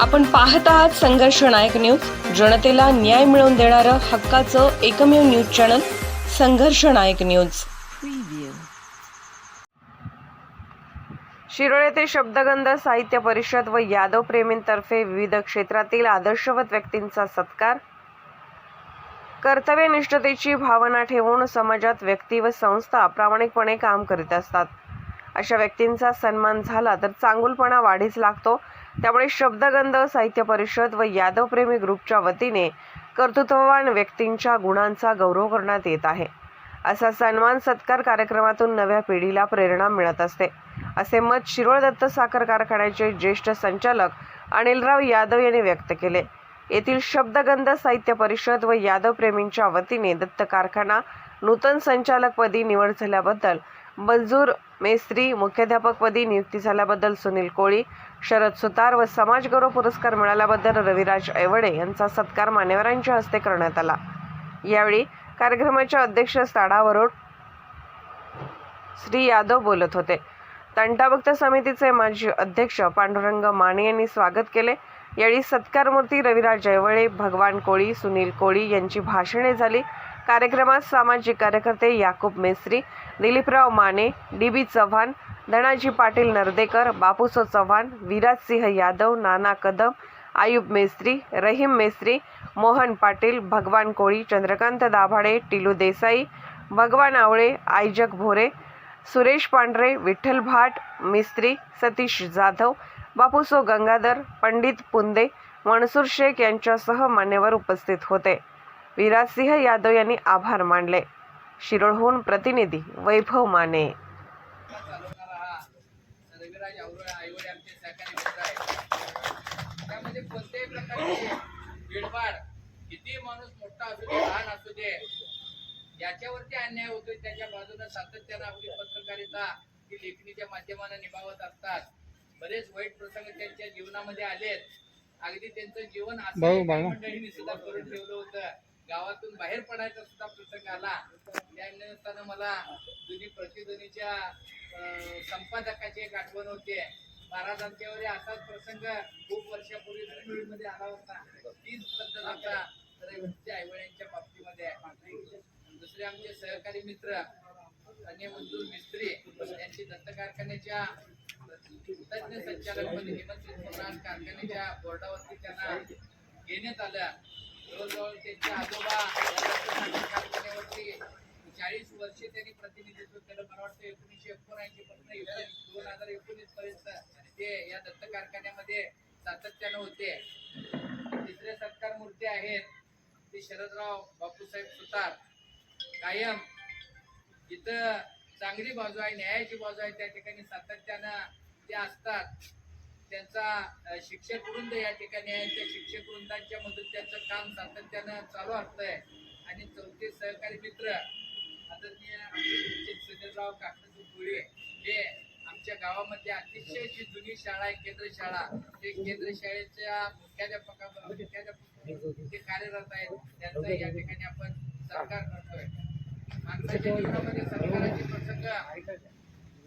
आपण पाहत आहात संघर्ष नायक न्यूज. जनतेला न्याय मिळवून देणारं हक्काचं एकमेव न्यूज चॅनल संघर्ष नायक न्यूज. शिरोळ येथे शब्दगंध साहित्य परिषद व यादव प्रेमींतर्फे विविध क्षेत्रातील आदर्शवत व्यक्तींचा सत्कार कर्तव्यनिष्ठतेची भावना ठेवून समाजात व्यक्ती व संस्था प्रामाणिकपणे काम करीत असतात. अशा व्यक्तींचा सन्मान झाला तर चांगुलपणा वाढीस लागतो. त्यामुळे शब्दगंध साहित्य परिषद व यादवप्रेमी ग्रुपच्या वतीने कर्तृत्ववान व्यक्तींच्या गुणांचा गौरव करण्यात येत आहे. असा सन्मान सत्कार कार्यक्रमातून नव्या पिढीला प्रेरणा मिळत असते. असे मत शिरोळ दत्त साखर कारखान्याचे ज्येष्ठ संचालक अनिलराव यादव यांनी व्यक्त केले. येथील शब्दगंध साहित्य परिषद व यादव प्रेमींच्या वतीने दत्त कारखाना नूतन संचालकपदी निवड झाल्याबद्दल मंजूर मेस्त्री मुख्याध्यापकपदी नियुक्ती झाल्याबद्दल सुनील कोळी शरद सुतार व समाजगौरव पुरस्कार मिळाल्याबद्दल रविराज ऐवडे यांचा सत्कार मान्यवरांच्या हस्ते करण्यात आला. यावेळी कार्यक्रमाच्या अध्यक्ष अध्यक्षस्थानावरून श्री यादव बोलत होते. तंटाभक्त समितीचे माजी अध्यक्ष पांडुरंग माने यांनी स्वागत केले. यावेळी सत्कारमूर्ती रविराज जयवळे भगवान कोळी सुनील कोळी यांची भाषणे झाली. कार्यक्रमात सामाजिक कार्यकर्ते याकूब मेस्त्री दिलीपराव माने डी बी चव्हाण धनाजी पाटील नर्देकर बापूसो चव्हाण विराजसिंह यादव नाना कदम आयुब मेस्त्री रहीम मेस्त्री मोहन पाटील भगवान कोळी चंद्रकांत दाभाडे टिलू देसाई भगवान आवळे आयजक भोरे सुरेश पांढरे विठ्ठल भाट मिस्त्री सतीश जाधव बापूसो गंगाधर पंडित पुंदे मनसूर शेख यांच्यासह मान्यवर उपस्थित होते. विराजसिंह यादव यांनी आभार मानले. शिरोळहून प्रतिनिधी वैभव माने. त्यामध्ये कोणत्याही प्रकारची भीडभाड किती माणूस मोठा असू दे लहान असू दे याच्यावरती अन्याय होतोय. त्याच्या बाजूने सातत्यानं आपली पत्रकारिता ही लेखणीच्या माध्यमानं निभावत असतात. बरेच वाईट प्रसंग त्यांच्या जीवनामध्ये आलेत. अगदी त्यांचं जीवन असं. मंडळीने सुद्धा करून ठेवलं होतं. गावातून बाहेर पडायचा सुद्धा प्रसंग आला. त्या मला जुनी प्रतिध्वनीच्या संपादकाची एक आठवण होते. महाराजांच्यावर असाच प्रसंग खूप वर्षापूर्वी मध्ये आला होता. तीच पद्धत आता रविच्या आईवडिलांच्या बाबतीमध्ये आहे. दुसरे आमचे सहकारी मित्र अन्य मंजूर मिस्त्री यांची दत्त कारखान्याच्या तज्ञ संचालकपदी हेमंत चित्रनाथ कारखान्याच्या बोर्डावरती त्यांना घेण्यात आलं. जवळजवळ त्यांचे आजोबा दत्त कारखान्यावरती चाळीस वर्षे त्यांनी प्रतिनिधित्व केलं. मला वाटतं एकोणीसशे एकोणऐंशी पासून दोन हजार एकोणीस पर्यंत ते या दत्त कारखान्यामध्ये सातत्यानं होते. तिसरे सत्कार मूर्ती आहेत. ते शरदराव बापूसाहेब सुतार. कायम जिथं चांगली बाजू आहे न्यायाची बाजू आहे त्या ठिकाणी सातत्यानं ते असतात. त्यांचा शिक्षक वृंद या ठिकाणी आहे. त्या शिक्षक वृंदांच्या मधून त्यांचं काम सातत्यानं चालू असतंय. आणि चौथे सहकारी मित्र आदरणीय आमचे सुनीलराव काकडे पुढे हे आमच्या गावामध्ये अतिशय जी जुनी शाळा आहे केंद्र शाळा. ते केंद्र शाळेच्या मुख्याध्यापका मुख्याध्यापक ते कार्यरत आहेत त्यांचा या ठिकाणी आपण सरकार करतोय. माणसाच्या जीवनामध्ये सरकाराचे प्रसंग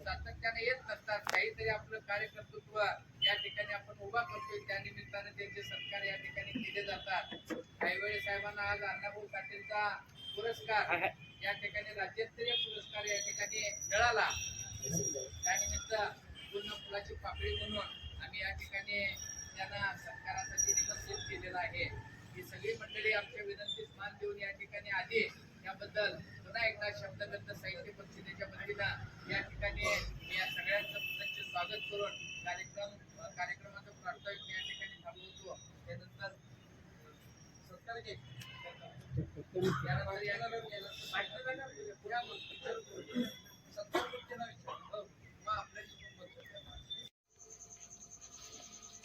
सातत्याने येत नसतात. काहीतरी आपलं कार्यकर्तृत्व या ठिकाणी आपण उभा करतोय. त्या निमित्ताने त्यांचे सत्कार या ठिकाणी केले जातात. काहीवेळी साहेबांना आज अण्णाभाऊ पाटीलचा पुरस्कार या ठिकाणी राज्यस्तरीय पुरस्कार या ठिकाणी मिळाला. त्यानिमित्त पूर्ण फुलाची पाकळी म्हणून आम्ही या ठिकाणी त्यांना सत्कारासाठी निमंत्रित केलेलं आहे. ही सगळी आमच्या विनंतीस मान देऊन या ठिकाणी आली याबद्दल पुन्हा एकदा शब्दगंध साहित्य परिषदेच्या वतीला या ठिकाणी मी या सगळ्यांचं मुलांचे स्वागत करून कार्यक्रम कार्यक्रमाचं प्रास्ताविक मी या ठिकाणी थांबवतो त्यानंतर सत्कार घे.